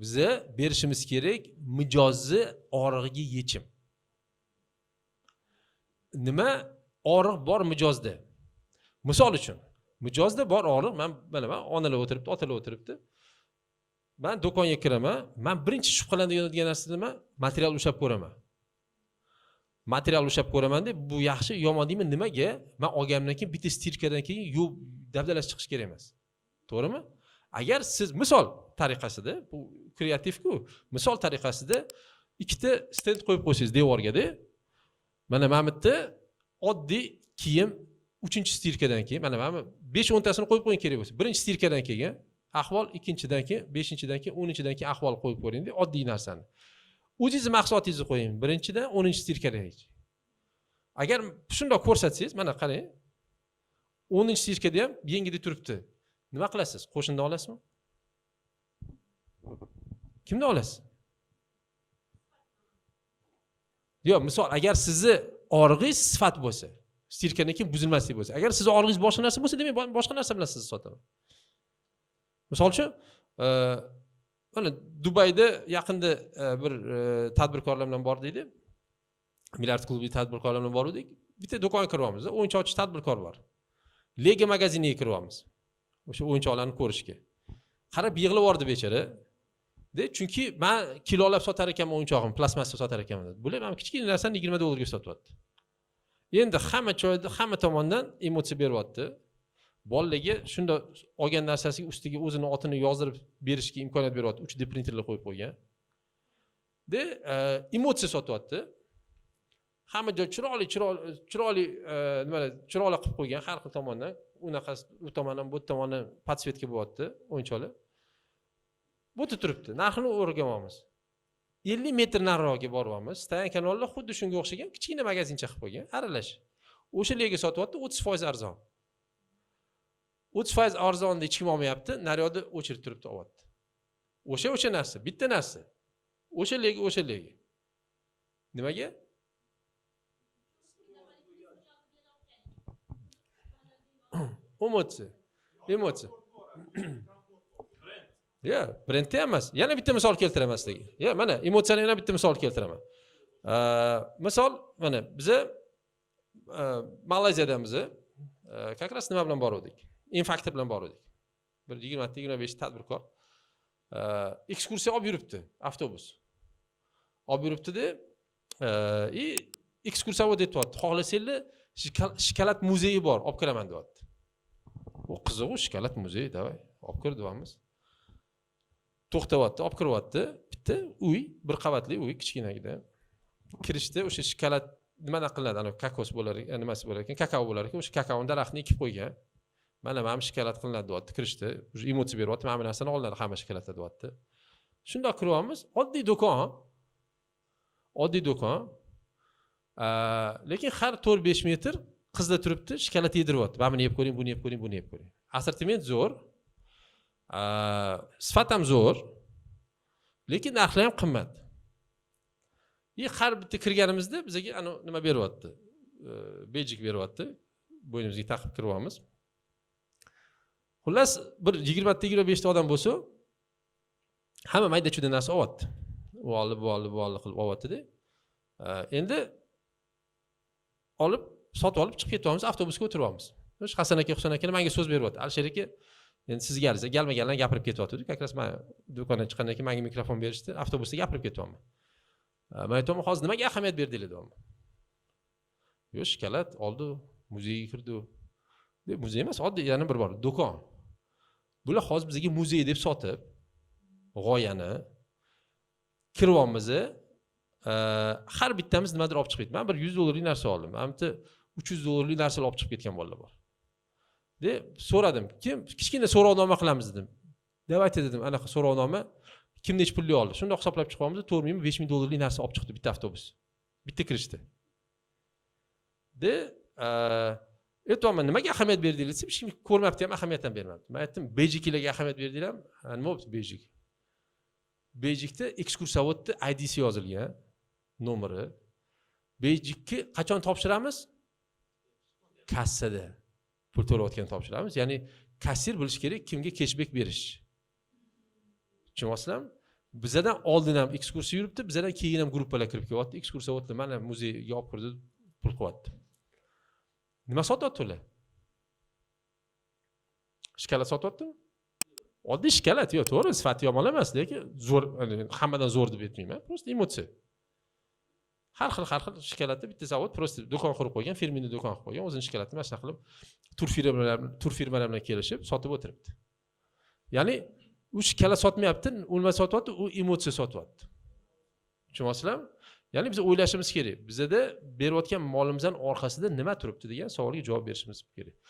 biza berishimiz kerak mijozni og'rig'iga yechim. Nima? Og'riq bor mijozda. Misol uchun mijozda bor og'riq man bilaman onalar o'tiribdi otalar o'tiribdi. Man do'konga kiraman man birinchi shubhalanadigan narsa nima? Material ushlab ko'raman. Material ushlab ko'raman deb bu yaxshi yomon deyman nimaga? Man olganimdan keyin bitta stirkadan keyin yuvib dabdalasi chiqishi kerak emas. To'g'rimi? Agar siz misol tariqasida bu kreativku misol tariqasida ikkita stend qo'yib qo'ysangiz devorgada mana mana bu yerda oddiy kiyim uchinchi stirkadan keyin mana mana besh o'ntasini qo'yib qo'ying kerak bo'lsa. Birinchi stirkadan keyin ahvol ikkinchidan keyin beshinchidan keyin o'ninchidan keyin ahvol qo'yib ko'ringda oddiy narsani. O'zingizni mahsulotingizni qo'ying birinchidan o'ninchi stirkadan agar shundoq ko'rsatsangiz mana qarang o'ninchi stirkada ham yengida turibdi. Nima qilasiz? Qo'shinni olasizmi? Kimni olasiz yo'q misol agar sizni og'rig'ingiz sifat bo'lsa stirkadan keyin buzilmaslik bo'lsa agar sizni og'rig'ingiz boshqa narsa bo'lsa demak boshqa narsa bilan sizni sotaman misol uchun e, mana dubayda yaqinda e, bir e, tadbirkorlar bilan bordikda milliard klubi tadbirkorlar bilan borgandik bitta do'konga kiryapmiz o'yinchoqchi tadbirkor bor. Lego magaziniga kiryapmiz o'sha o'yinchoqlarni ko'rishga. Qarab yig'lab yubordi bechora. Chunki man kilolab sotar ekanman o'yinchog'imni plastmassa sotar ekanman dedi bular mana kichkina narsani yigirma dollarga sotyapti endi hamma joyda hamma tomondan emotsiya beryapti bolalarga shunda olgan narsasiga ustiga o'zini otini yozdirib berishga imkoniyat beryapti uch d printerlar qo'yib qo'ygan. De e, emotsiya sotyapti hamma joy chiroyli chiroyli chiroyli e, nimalar chiroyli qilib qo'ygan har xil tomondan. Unaqasi u tomondan bu tomondan podsvetka bo'lyapti o'yinchoqlar. Bo'ti turibdi. Narxini o'rganyapmiz ellik metr nariroqqa boryapmiz stayan kanallar xuddi shunga o'xshagan kichkina magazincha qilib qo'ygan. Aralash o'sha lega sotyapti o'ttiz foiz arzon. O'ttiz foiz arzonni hech kim olmayapti naryoqda o'chirib turibdi olyapti. O'sha o'sha narsa bitta narsa. O'sha lega o'sha lega nimaga? Emotsiya emotsiya yo brendda ham emas. Yana bitta misol keltiraman sizlarga yo mana emotsiyani yana bitta misol keltiraman. Misol mana biza e, malayziyadamiz e, как раз nima bilan boruvdik? Infaktor bilan boruvdik. Bir yigirmata yigirma beshta tadbirkor ekskursiya olib yuribdi avtobus. Olib yuribdida и e, ekskursovod aytyapti xohlasanglar shokolad muzeyi bor olib kiraman deyapti. U qiziqu shokolad muzeyi давай olib kir deyapmiz. To'xtayapti olib kiryapti bitta uy bir qavatli uy kichkinagina. Kirishda o'sha shokolad nimadan qilinadi? Anavi kokos bo'lar nimasi bo'lar ekan? Kakao bo'lar ekan. O'sha kakaoni daraxtini ekib qo'ygan. Mana mana bu shokolad qilinadi deyapti kirishda. Уже emotsiya beryapti mana bu narsani olinadi hamma shokoladda deyapti. Shundoq kiryapmiz oddiy do'kon. Oddiy do'kon. Lekin har to'rt besh metr qizlar turibdi shokolad yediryapti. Mana buni yeb ko'ring buni yeb ko'ring buni yeb ko'ring. Assortiment zo'r. Sifat ham zo'r lekin narxlar ham qimmat. И har bitta kirganimizda bizaga anavi nima beryapti? Bejik beryapti. Bo'ynimizga taqib kiryapmiz. Xullas bir yigirmata yigirma beshta odam bo'lsa hamma mayda chuyda narsa olyapti. U oldi bu oldi bu oldi qilib olyaptida endi olib sotib olib chiqib ketyapmiz avtobusga o'tiryapmiz o'sha hasan aka husan aka manga so'z beryapti. Alisher aka endi sizga arza kelmaganlar gapirib ketyotgandik как раз man do'kondan chiqqandan keyin manga mikrofon berishdi avtobusda gapirib ketyapman. Man aytyapman hozir nimaga ahamiyat berdinglar deyapman yo'q shokolad oldi muzeyga kirdi muzey emas oddiy yana bir bor do'kon. Bular hozir bizga muzey deb sotib g'oyani kiryapmiz har bittamiz nimadir olib chiqib man bir yuz dollarlik narsa oldim. Mana bitta uch yuz dollarlik narsalar olib chiqib ketgan bolalar bor. De so'radim kim kichkina so'rovnoma qilamiz dedim. Давайте dedim anaqa so'rovnoma kim nechi pullik oldi? Shundoq hisoblab chiqyapmiz to'rt ming besh ming dollarlik narsa olib chiqdi bitta avtobus. Bitta kirishda de aytyapman nimaga ahamiyat berdinglar? Desa hech kim ko'rmabdi ham ahamiyat ham bermabdi. Man aytdim bejikilarga ahamiyat berdinglarmi nima bo'libdi? Bejik bejikda ekskursovodni idsi yozilgan nomeri. Bejikni qachon topshiramiz? Kassada. Pul to'layotgan topshiramiz. Ya'ni kassir bilishi kerak kimga keshbek berish. Tushunyapsizlarmi bizadan oldin ham ekskursiya yuribdi bizadan keyin ham gruppalar kirib kelyapti ekskursiya o'tdi mana muzeyga olib kirdi pul qilyapti. Nima sotyapti ular? Shokolad sotyaptimi oddiy shokolad yo'q to'g'ri sifati yomon emas lekin zo'r hammadan zo'r deb aytmayman просто emotsiya har xil har xil shkalatda bitta zavod просто do'kon qurib qo'ygan firmenniy do'kon qilib qo'ygan o'zini shokoladini mana shunaqa qilib tur firmalar tur firmalar bilan kelishib sotib o'tiribdi. Ya'ni u shokolad sotmayapti nima sotyapti u emotsiya sotyapti. Tushunyapsizlarmi ya'ni biz o'ylashimiz kerak bizada berayotgan molimizdan orqasida nima turibdi degan savolga javob berishimiz kerak.